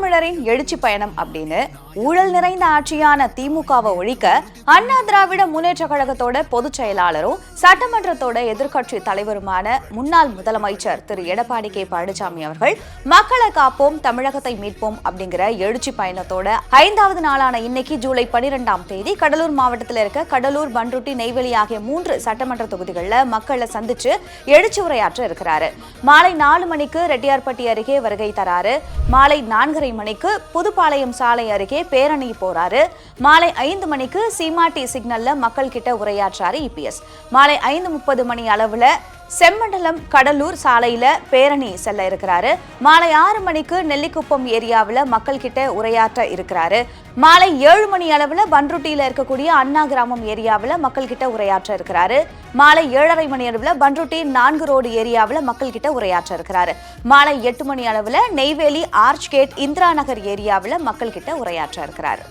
எழுச்சி பயணம் அப்படின்னு ஊழல் நிறைந்த ஆட்சியான திமுகவை ஒழிக்க அண்ணா திராவிட முன்னேற்ற கழகத்தோட பொதுச் செயலாளரும் சட்டமன்றத்தோட எதிர்க்கட்சி தலைவருமான முன்னாள் முதலமைச்சர் திரு. எடப்பாடி கே. பழனிசாமி அவர்கள் மக்களை காப்போம் தமிழகத்தை மீட்போம் அப்படிங்கிற எழுச்சி பயணத்தோட ஐந்தாவது நாளான இன்னைக்கு ஜூலை பனிரெண்டாம் தேதி கடலூர் மாவட்டத்தில் இருக்க கடலூர் பன்ருட்டி நெய்வேலி ஆகிய மூன்று சட்டமன்ற தொகுதிகளில் மக்களை சந்திச்சு எழுச்சி உரையாற்ற இருக்கிறாரு. மாலை நாலு மணிக்கு ரெட்டியார்பட்டி அருகே வருகை தராரு. மாலை நான்கரை மணிக்கு புதுப்பாளையம் சாலை அருகே பேரணி போறாரு. மாலை ஐந்து மணிக்கு சீமாட்டி சிக்னல்ல மக்கள் கிட்ட உரையாற்றாரு இபிஎஸ் மாலை ஐந்து முப்பது மணி அளவுல செம்மண்டலம் கடலூர் சாலையில பேரணி செல்ல இருக்கிறாரு. மாலை ஆறு மணிக்கு நெல்லிக்குப்பம் ஏரியாவில் மக்கள் கிட்ட உரையாற்ற இருக்கிறாரு. மாலை ஏழு மணி அளவுல பன்ருட்டியில இருக்கக்கூடிய அண்ணா கிராமம் ஏரியாவில் மக்கள் கிட்ட உரையாற்ற இருக்கிறாரு. மாலை ஏழரை மணி அளவுல பன்ருட்டி நான்கு ரோடு ஏரியாவில் மக்கள் கிட்ட உரையாற்ற இருக்கிறாரு. மாலை எட்டு மணி அளவுல நெய்வேலி ஆர்ச் கேட் இந்திரா நகர் ஏரியாவில் மக்கள் கிட்ட உரையாற்ற இருக்கிறாரு.